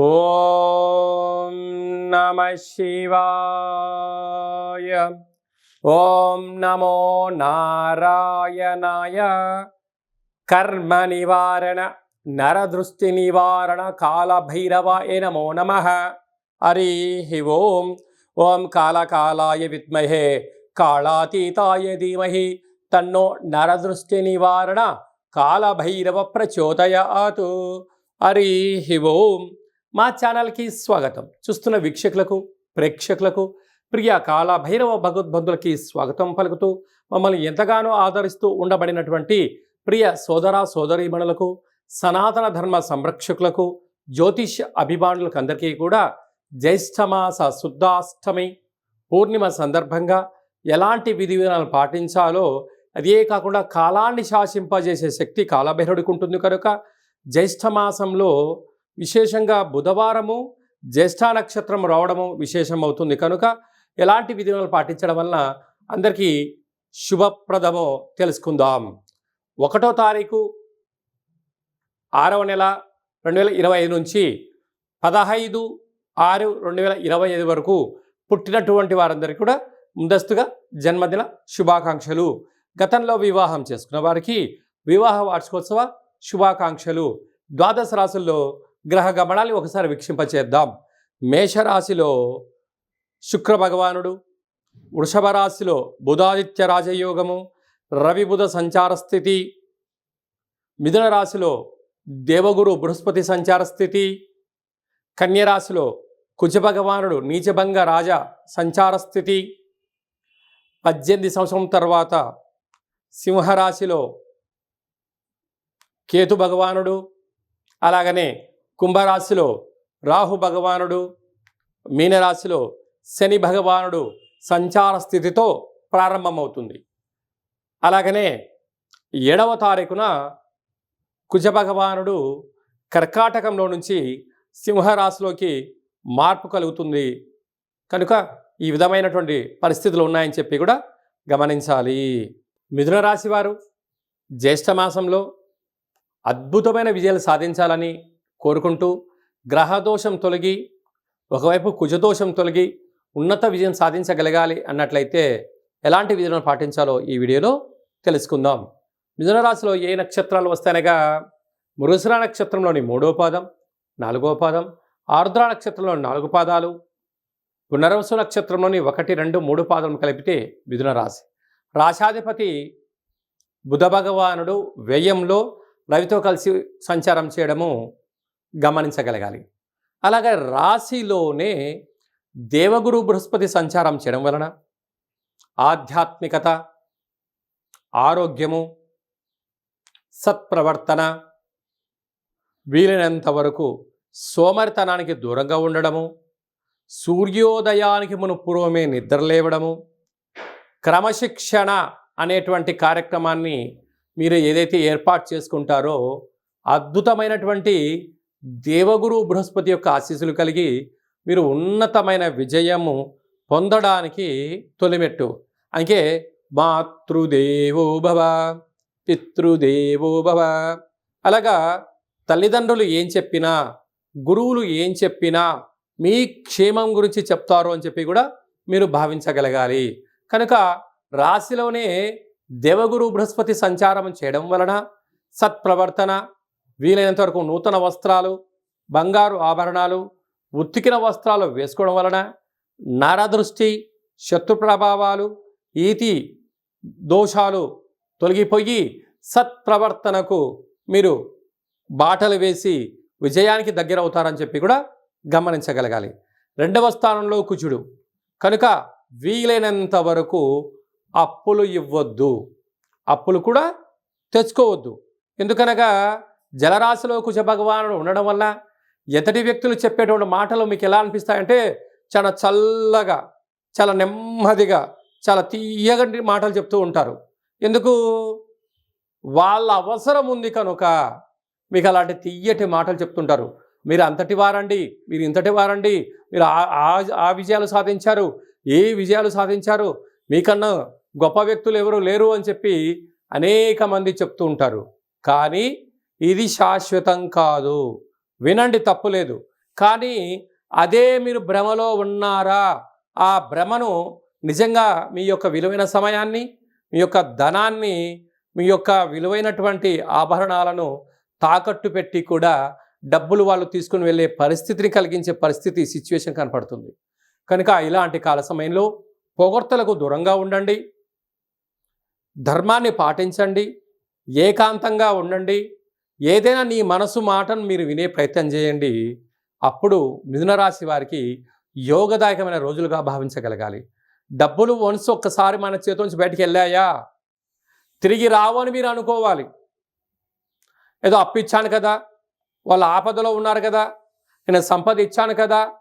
ఓం నమ శివాయ. ఓం నమో నారాయణాయ. కర్మ నివారణ నరదృష్టి నివారణ కాళభైరవాయ నమో నమ. హరి ఓం. ఓం కాళకాలాయ విద్మహే కాళాతీతాయ ధీమహి. తన్నో నరదృష్టి నివారణ కాళభైరవ ప్రచోదయాతు. హరి ఓం. మా ఛానల్కి స్వాగతం. చూస్తున్న వీక్షకులకు ప్రేక్షకులకు ప్రియ కాలభైరవ భగవద్బంధులకి స్వాగతం పలుకుతూ మమ్మల్ని ఎంతగానో ఆదరిస్తూ ఉండబడినటువంటి ప్రియ సోదర సోదరీమణులకు సనాతన ధర్మ సంరక్షకులకు జ్యోతిష్య అభిమానులకు అందరికీ కూడా జ్యేష్ఠమాస శుద్ధాష్టమి పూర్ణిమ సందర్భంగా ఎలాంటి విధి విధానాలు పాటించాలో అదే కాకుండా కాలాన్ని శాసింపజేసే శక్తి కాలభైరవుడికి ఉంటుంది కనుక జ్యేష్ఠమాసంలో విశేషంగా బుధవారము జ్యేష్ఠ నక్షత్రం రావడము విశేషం అవుతుంది కనుక ఎలాంటి విధానాలు పాటించడం వలన అందరికీ శుభప్రదమో తెలుసుకుందాం. ఒకటో తారీఖు ఆరవ నెల రెండు వేల ఇరవై ఐదు నుంచి పదహైదు ఆరు రెండు వేల ఇరవై ఐదు వరకు పుట్టినటువంటి వారందరికీ కూడా ముందస్తుగా జన్మదిన శుభాకాంక్షలు. గతంలో వివాహం చేసుకున్న వారికి వివాహ వార్షికోత్సవ శుభాకాంక్షలు. ద్వాదశ రాశుల్లో గ్రహ గమనాన్ని ఒకసారి వీక్షింపచేద్దాం. మేషరాశిలో శుక్ర భగవానుడు వృషభ రాశిలో బుధాదిత్య రాజయోగము రవి బుధ సంచార స్థితి మిథున రాశిలో దేవగురు బృహస్పతి సంచార స్థితి కన్యరాశిలో కుజభగవానుడు నీచభంగ రాజ సంచార స్థితి పద్దెనిమిది సంవత్సరం తర్వాత సింహరాశిలో కేతు భగవానుడు అలాగనే కుంభరాశిలో రాహు భగవానుడు మీనరాశిలో శని భగవానుడు సంచార స్థితితో ప్రారంభమవుతుంది. అలాగనే ఏడవ తారీఖున కుజ భగవానుడు కర్కాటకంలో నుంచి సింహరాశిలోకి మార్పు కలుగుతుంది. కనుక ఈ విధమైనటువంటి పరిస్థితులు ఉన్నాయని చెప్పి కూడా గమనించాలి. మిథున రాశి వారు జ్యేష్ఠ మాసంలో అద్భుతమైన విజయాలు సాధించాలని కోరుకుంటూ గ్రహదోషం తొలగి ఒకవైపు కుజదోషం తొలగి ఉన్నత విజయం సాధించగలగాలి అన్నట్లయితే ఎలాంటి విధులను పాటించాలో ఈ వీడియోలో తెలుసుకుందాం. మిథునరాశిలో ఏ నక్షత్రాలు వస్తాయనగా మృగశిర నక్షత్రంలోని మూడో పాదం నాలుగో పాదం ఆర్ద్ర నక్షత్రంలోని నాలుగు పాదాలు పునరవసు నక్షత్రంలోని ఒకటి రెండు మూడు పాదం కలిపితే మిథున రాశి. రాశాధిపతి బుధ భగవానుడు వ్యయంలో రవితో కలిసి సంచారం చేయడము గమనించగలగాలి. అలాగే రాశిలోనే దేవగురు బృహస్పతి సంచారం చేయడం వలన ఆధ్యాత్మికత ఆరోగ్యము సత్ప్రవర్తన వీలైనంత వరకు సోమరితనానికి దూరంగా ఉండడము సూర్యోదయానికి మును పూర్వమే నిద్రలేవడము క్రమశిక్షణ అనేటువంటి కార్యక్రమాన్ని మీరు ఏదైతే ఏర్పాటు చేసుకుంటారో అద్భుతమైనటువంటి దేవగురు బృహస్పతి యొక్క ఆశీస్సులు కలిగి మీరు ఉన్నతమైన విజయము పొందడానికి తొలిమెట్టు. అంకే మాతృదేవో భవ పితృదేవో భవ. అలాగా తల్లిదండ్రులు ఏం చెప్పినా గురువులు ఏం చెప్పినా మీ క్షేమం గురించి చెప్తారు అని చెప్పి కూడా మీరు భావించగలగాలి. కనుక రాశిలోనే దేవగురు బృహస్పతి సంచారం చేయడం వలన సత్ప్రవర్తన వీలైనంత వరకు నూతన వస్త్రాలు బంగారు ఆభరణాలు ఉత్తికిన వస్త్రాలు వేసుకోవడం వలన నరదృష్టి శత్రు ప్రభావాలు ఈతి దోషాలు తొలగిపోయి సత్ప్రవర్తనకు మీరు బాటలు వేసి విజయానికి దగ్గర అవుతారని చెప్పి కూడా గమనించగలగాలి. రెండవ స్థానంలో కుజుడు. కనుక వీలైనంత వరకు అప్పులు ఇవ్వద్దు. అప్పులు కూడా తెచ్చుకోవద్దు. ఎందుకనగా జలరాశిలో కుజ భగవానుడు ఉండడం వల్ల ఎతటి వ్యక్తులు చెప్పేటువంటి మాటలు మీకు ఎలా అనిపిస్తాయంటే చాలా చల్లగా చాలా నెమ్మదిగా చాలా తీయగంటి మాటలు చెప్తూ ఉంటారు. ఎందుకు? వాళ్ళ అవసరం ఉంది కనుక మీకు అలాంటి తీయటి మాటలు చెప్తుంటారు. మీరు అంతటి వారండి మీరు ఇంతటి వారండి మీరు ఆ- ఆ- ఆ విజయాలు సాధించారు ఏ విజయాలు సాధించారు మీకన్నా గొప్ప వ్యక్తులు ఎవరు లేరు అని చెప్పి అనేక మంది చెప్తూ ఉంటారు. కానీ ఇది శాశ్వతం కాదు. వినండి తప్పులేదు కానీ అదే మీరు భ్రమలో ఉన్నారా? ఆ భ్రమను నిజంగా మీ యొక్క విలువైన సమయాన్ని మీ యొక్క ధనాన్ని మీ యొక్క విలువైనటువంటి ఆభరణాలను తాకట్టు పెట్టి కూడా డబ్బులు వాళ్ళు తీసుకుని వెళ్ళే పరిస్థితిని కలిగించే పరిస్థితి సిచ్యువేషన్ కనపడుతుంది. కనుక ఇలాంటి కాల సమయంలో పొగడ్తలకు దూరంగా ఉండండి. ధర్మాన్ని పాటించండి. ఏకాంతంగా ఉండండి. ఏదైనా నీ మనసు మాటను మీరు వినే ప్రయత్నం చేయండి. అప్పుడు మిథునరాశి వారికి యోగదాయకమైన రోజులుగా భావించగలగాలి. డబ్బులు వన్స్ ఒక్కసారి మన చేతి నుంచి బయటికి వెళ్ళాయా? తిరిగి రావు అని మీరు అనుకోవాలి. ఏదో అప్పిచ్చాను కదా వాళ్ళు ఆపదలో ఉన్నారు కదా నేను సంపద ఇచ్చాను కదా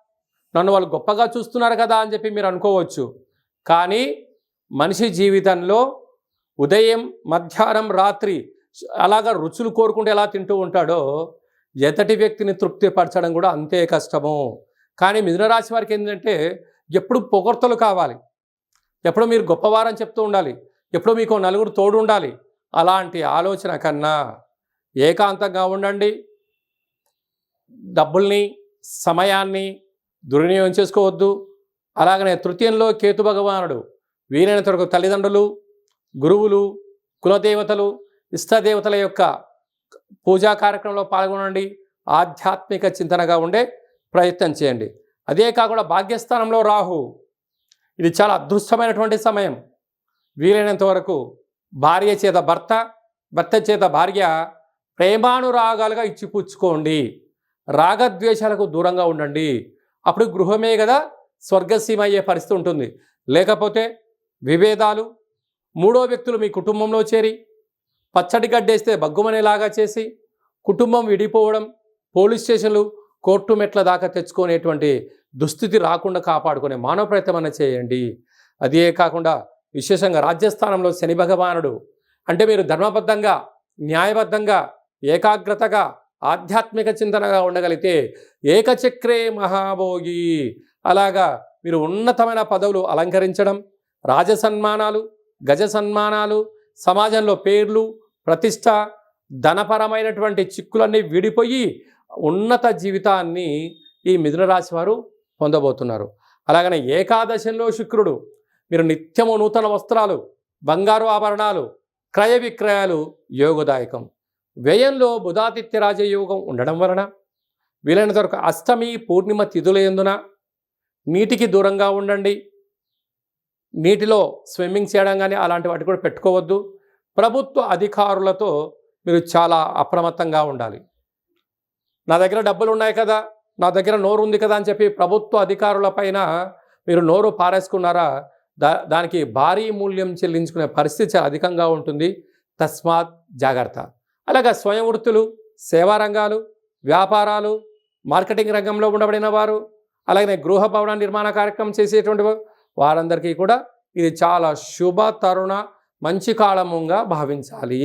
నన్ను వాళ్ళు గొప్పగా చూస్తున్నారు కదా అని చెప్పి మీరు అనుకోవచ్చు. కానీ మనిషి జీవితంలో ఉదయం మధ్యాహ్నం రాత్రి అలాగా రుచులు కోరుకుంటూ ఎలా తింటూ ఉంటాడో ఎతటి వ్యక్తిని తృప్తిపరచడం కూడా అంతే కష్టము. కానీ మిథునరాశి వారికి ఏంటంటే ఎప్పుడు పొగడ్తలు కావాలి. ఎప్పుడు మీరు గొప్పవారని చెప్తూ ఉండాలి. ఎప్పుడు మీకు నలుగురు తోడు ఉండాలి అలాంటి ఆలోచన కన్నా ఏకాంతంగా ఉండండి. డబ్బుల్ని సమయాన్ని దుర్వినియోగం చేసుకోవద్దు. అలాగనే తృతీయంలో కేతు భగవానుడు వీలైన వరకు తల్లిదండ్రులు గురువులు కులదేవతలు ఇష్టదేవతల యొక్క పూజా కార్యక్రమంలో పాల్గొనండి. ఆధ్యాత్మిక చింతనగా ఉండే ప్రయత్నం చేయండి. అదే కాకుండా భాగ్యస్థానంలో రాహు. ఇది చాలా అదృష్టమైనటువంటి సమయం. వీలైనంత వరకు భార్య చేత భర్త భర్త చేత భార్య ప్రేమానురాగాలుగా ఇచ్చిపుచ్చుకోండి. రాగద్వేషాలకు దూరంగా ఉండండి. అప్పుడు గృహమే కదా స్వర్గసీమ అయ్యే పరిస్థితి ఉంటుంది. లేకపోతే విభేదాలు మూడో వ్యక్తులు మీ కుటుంబంలో చేరి పచ్చడి గడ్డేస్తే బగ్గుమనేలాగా చేసి కుటుంబం విడిపోవడం పోలీస్ స్టేషన్లు కోర్టు మెట్ల దాకా తెచ్చుకునేటువంటి దుస్థితి రాకుండా కాపాడుకునే మానవ ప్రయత్నం చేయండి. అదే కాకుండా విశేషంగా రాజ్యస్థానంలో శని భగవానుడు అంటే మీరు ధర్మబద్ధంగా న్యాయబద్ధంగా ఏకాగ్రతగా ఆధ్యాత్మిక చింతనగా ఉండగలిగితే ఏకచక్రే మహాభోగి. అలాగా మీరు ఉన్నతమైన పదవులు అలంకరించడం రాజసన్మానాలు గజ సన్మానాలు సమాజంలో పేర్లు ప్రతిష్ట ధనపరమైనటువంటి చిక్కులన్నీ విడిపోయి ఉన్నత జీవితాన్ని ఈ మిథునరాశి వారు పొందబోతున్నారు. అలాగనే ఏకాదశంలో శుక్రుడు మీరు నిత్యము నూతన వస్త్రాలు బంగారు ఆభరణాలు క్రయ విక్రయాలు యోగదాయకం. వ్యయంలో బుధాదిత్య రాజయోగం ఉండడం వలన వీలైనంత వరకు అష్టమి పూర్ణిమ తిథుల ఎందున నీటికి దూరంగా ఉండండి. నీటిలో స్విమ్మింగ్ చేయడం కానీ అలాంటి వాటి కూడా పెట్టుకోవద్దు. ప్రభుత్వ అధికారులతో మీరు చాలా అప్రమత్తంగా ఉండాలి. నా దగ్గర డబ్బులు ఉన్నాయి కదా నా దగ్గర నోరు ఉంది కదా అని చెప్పి ప్రభుత్వ అధికారుల పైన మీరు నోరు పారేసుకున్నారా? దా దానికి భారీ మూల్యం చెల్లించుకునే పరిస్థితి చాలా అధికంగా ఉంటుంది. తస్మాత్ జాగ్రత్త. అలాగే స్వయం వృత్తులు సేవా రంగాలు వ్యాపారాలు మార్కెటింగ్ రంగంలో ఉండబడిన వారు అలాగే గృహ భవన నిర్మాణ కార్యక్రమం చేసేటువంటి వారందరికీ కూడా ఇది చాలా శుభ తరుణ మంచి కాలముగా భావించాలి.